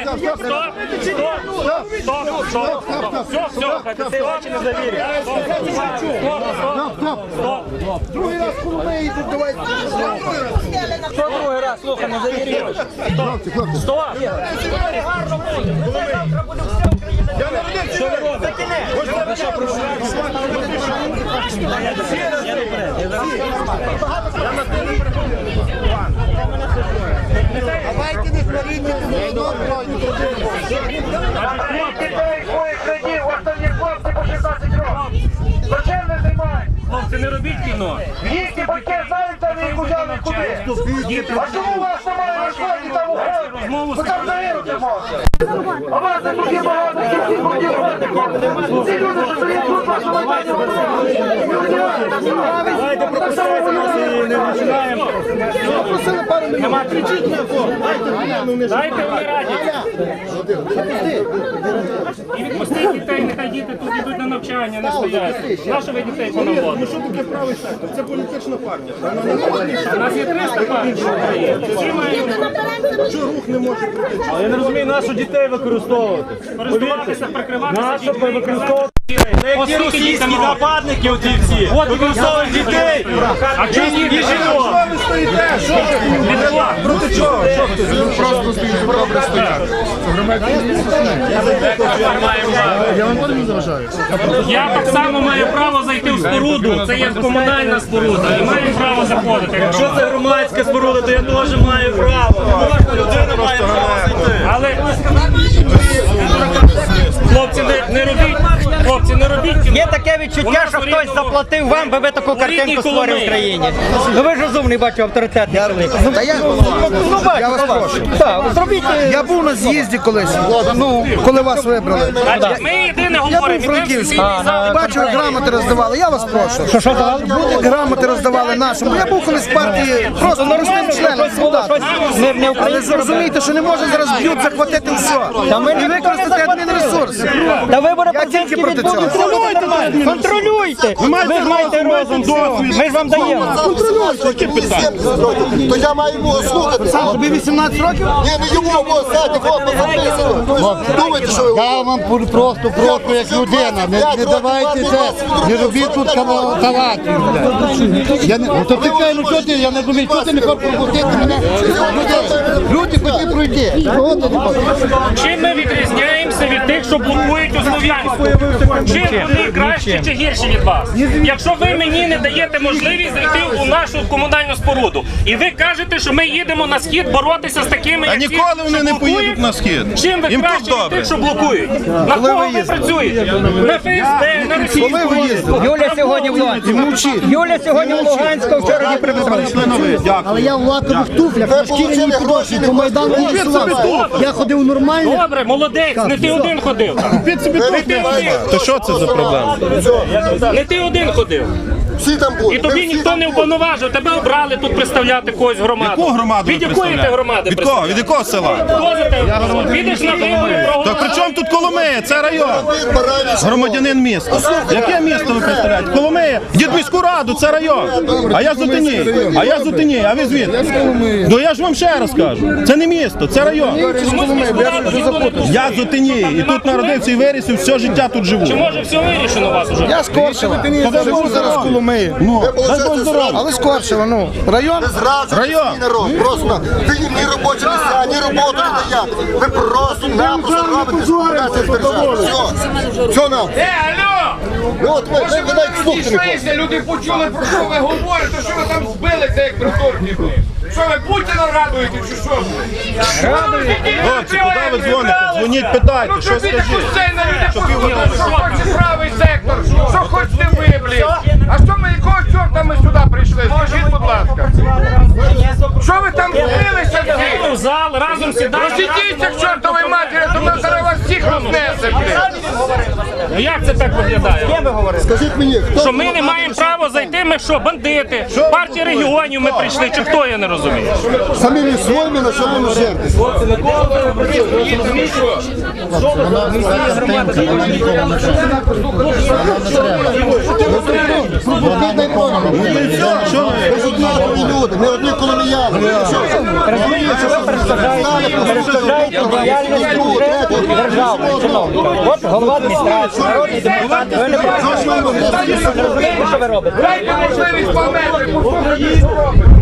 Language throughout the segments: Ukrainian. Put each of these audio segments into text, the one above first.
Стоп, стоп, стоп, стоп. Все, все, ти очі не давайте. Не завірюєш. Не сваріться, одно Дітей своїх сидів, останні хлопці по 16 років. Зачем не займають? Хлопці, не робіть кіно. Їхні батьки знають, де ви їх узяли куди? А чому у вас немає на там там уходу? Ви там загинути можете. А вас не тут багато, всі ходять ходять. Ці люди, що стоять тут, вашу майдані, Давайте пропускайте нас і не починаємо. Нема кричіть на Дайте вмирати. І відпустіть дітей, нехай діти тут йдуть на навчання, не стоять. Нащо ви дітей понаводите? Що таке правий сектор? Це політична партія. У нас є 300 партій в Україні. Всі мають Що рух не може прийти? Я не розумію, нашу дітей використовувати. користуватися, прикриватися Нащо використовувати? Як ті Оскільки російські нападники оті всі. Використовують дітей. І жінок. Що ви стоїте? Що ви? Проти чого? Що ви? Просто стоїть, добре стоять. Я так само маю право зайти в споруду. Це є комунальна споруда. І маю право заходити. Якщо це громадська споруда, то я теж маю право. Кожна людина має право зайти. Але хлопці, не, не робіть, хлопці, не робіть кіно. Є таке відчуття, що хтось заплатив вам, би ви таку картинку створили в країні. Ну ви ж розумний, бачу, авторитетний чоловік. Ну, Та я- ну, бачу, Я вас ну, прошу. Так, зробіть. е, Я був на з'їзді колись, ну, коли вас вибрали. Значить, Ми єдине Я був говоримо. у Франківську. сесійний зал. Бачу, як грамоти роздавали, я вас прошу. Що, що давали? Грамоти роздавали нашому. Я був колись в партії просто простим членом солдат. не, не Але зрозумійте, що не може зараз б'ють захватити все. ми І не використати захватили. Та вибори президентські цього. Контролюйте. Контролюйте. Ви ж маєте розум. Ми ж вам даємо. То я маю його слухати. Сам тобі 18 років? Ні, не його, бо сядь, хлопці, записано. Думайте, що ви... Я вам просто прошу як людина, не, не давайте це, не робіть тут кава- Я не, ну, то ти кажеш, ну що ти, я не розумію, що ти не хочеш пропустити мене? Люди, люди хотіли пройти. Чим ми відрізняємося від тих, що блокують у Слов'янську? Чим вони кращі чи гірші від вас? Якщо ви мені не даєте можливість зайти у нашу комунальну споруду, і ви кажете, що ми їдемо на схід боротися з такими, А як ніколи вони що не блокують? поїдуть на схід. Чим ви Їм тут краще від добре. тих, що блокують? На кого ви працюєте? На ФСБ, на російську Юля сьогодні в Луганську. Юля сьогодні в Луганську, вчора не прибрали. Але я в лакових туфлях, на шкіряній підошві, по Майдану. Я ходив нормально. Добре, молодець, не ти один ходив. Не ти один. То що це за проблема? Не ти один ходив. Всі там І будуть. тобі ніхто не уповноважив, тебе обрали тут представляти когось громаду. Яку громаду ви Від якої ти представляєте? громади Від кого? Від якого села? Хто за тебе? Підеш на вибори, проголосуєш. при чому тут Коломия? Це район. Громадянин міста. Яке місто ви представляєте? Коломия. Дід міську раду, це район. А я з Отині. А я з Отині. А ви звідки? Ну я ж вам ще раз кажу. Це не місто, це район. Я з Отині. І тут народився і виріс, і все життя тут живу. Чи може все вирішено у вас уже? Я скоршила. Живу зараз в Коломиї. Ну, дай Бог здоров'я. Але скорше, ну. Район? Зраджуєте Район. народ. Просто ви їм ні робочі місця, ні роботу не даєте. Ви просто напросто робите співпрацю з. Все. Все нам. Е, алло! Ну от ви, ви, ви навіть слухати не хочете. Люди почули, про що ви говорите, що ви там збилися, як притурки. Що ви Путіна радуєте, чи що? Радуєте? Хлопці, куди ви дзвоните? Дзвоніть, питайте, Ну що скажіть. Що півгодини? що хоче правий сектор, що хочете ви, блін. А що ми, якого чорта ми сюди прийшли? Скажіть, будь ласка. Що ви там збилися всі? В зал разом сідаємо. Розійдіться к чортовій матері, то ми зараз вас всіх рознесе, блін. Ну як це так виглядає? Скажіть мені, хто Що ми не маємо права зайти, ми що, бандити? Партія регіонів ми прийшли, чи хто я не розумію? Самі своїми на чому ми жертві? Що ви? Ми ж однакові люди, ми одні коломіяни. Розумієте, що ви діяльності вже державної чиновника. От голова адміністрації, народний депутат, ви не. Не розумієте, що ви робите? Дайте можливість померти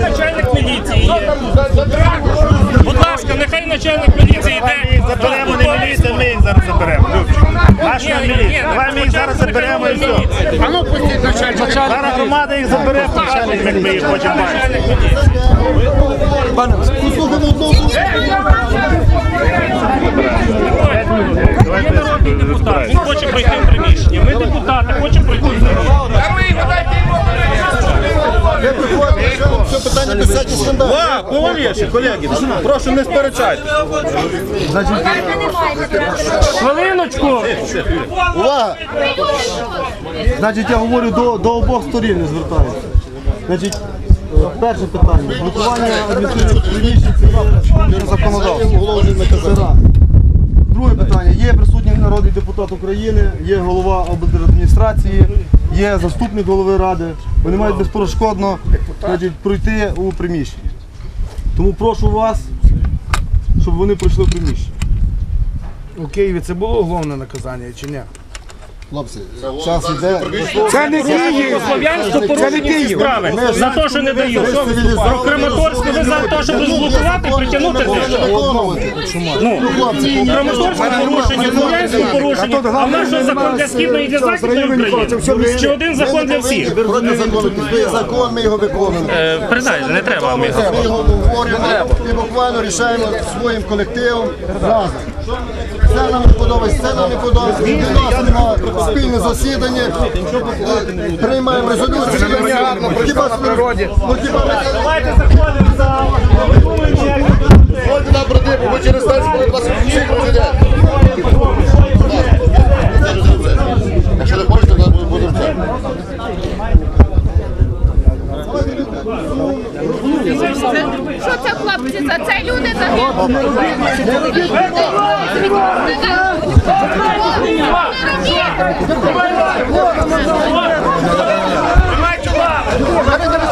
начальник міліції? Будь ласка, нехай начальник міліції йде. Заберемо не міліцію, ми їх зараз заберемо. Нашу Ні, ні, міліцію. ні, Давай ми їх зараз заберемо і все. А ну пустіть начальник. Зараз громада їх забере, начальник, як ми їх хочемо бачити. Послухаємо одного. Є народний депутат, він хоче пройти в приміщення. Ми депутати, хочемо пройти в приміщення. Ва, поволіше, колеги, прошу не сперечайтесь. Хвилиночку. Увага! Значить, я говорю до, до обох сторін не звертаюся. Значить, перше питання. Блокування адміністративних приміщень це законодавство. Це раз. Друге питання. Є присутній народний депутат України, є голова облдержадміністрації, є заступник голови ради. Вони мають безперешкодно значить, пройти у приміщення. Тому прошу вас, щоб вони пройшли в приміщення. У Києві це було головне наказання чи ні? Хлопці, час іде. Це не Київ! Слов'янську порушені справи за те, що не дають. Про Краматорську ви за те, щоб розблокувати, притягнути те. Ну, Краматорську порушення, Слов'янську порушення, а в нас що закон для східної і для західної України? Чи один закон для всіх? Проти закону. Є закон, ми його виконуємо. Передайте, не треба Ми його обговорюємо і буквально рішаємо своїм колективом разом. Це нам не подобається, це нам не подобається. Для спільне засідання, приймаємо резолюцію. Хіба на природі. Ну хіба Давайте заходимо за зал. Ходьте на брати, ми ви через хвилин вас всіх розглядати. Якщо не хочете, то будемо це. Що це хлопці? За це люди загинули. Не лави.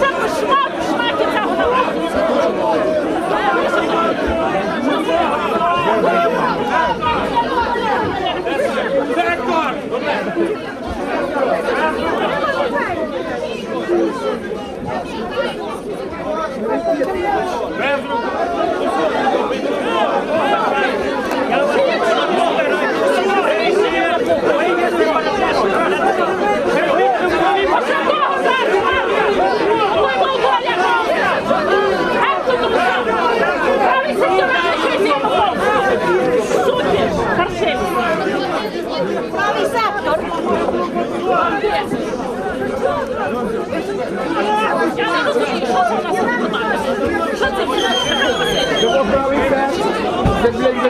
Це кошмар, шмаки ця голова. Без рук. Я не розумію, що це у нас відбувається. Що це ви Приїхали сюди і повинні.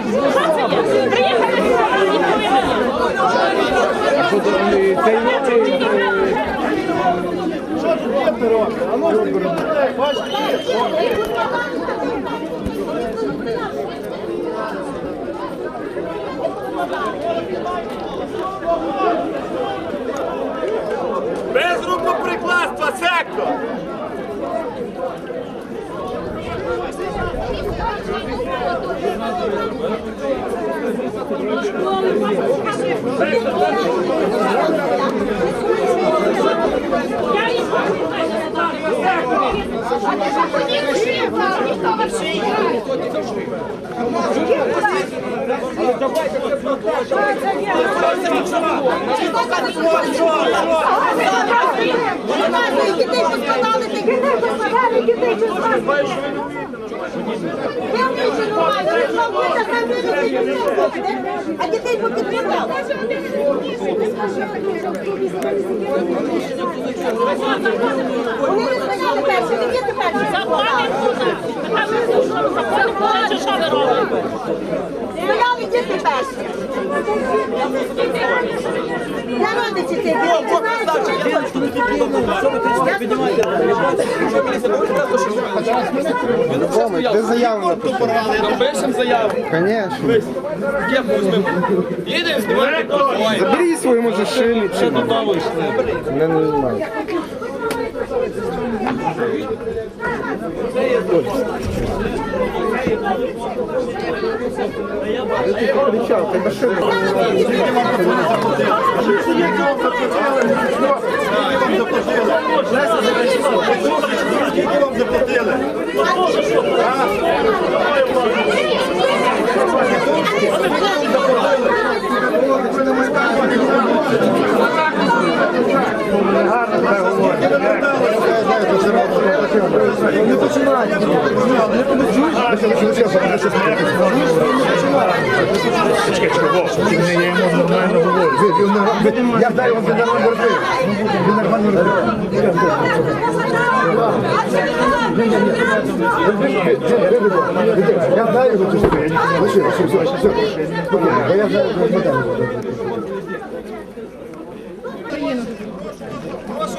Без рукоприкладства, сектор! А ти заходіть всі, ніхто вас не грає. Дітей поскладали, дітей поскладали, дітей поскладали. А дітей покидали. Вони не стояли перші, не діти перші. Заплатять туди. А ви що, ви робите? Стояли діти перші. Я родичі ці діти. Ти заяву написав. Напишемо заяву. Звісно. Їдемо, знімаємо. Забери свою може шини. Ще додому йшли. Не не шини. Скільки вам заплатили? Я знаю, він нормально робив. Він нормально робив. Я знаю його чисто. Лиши, лиши, все, все. Бо я знаю, що ми там. Прошу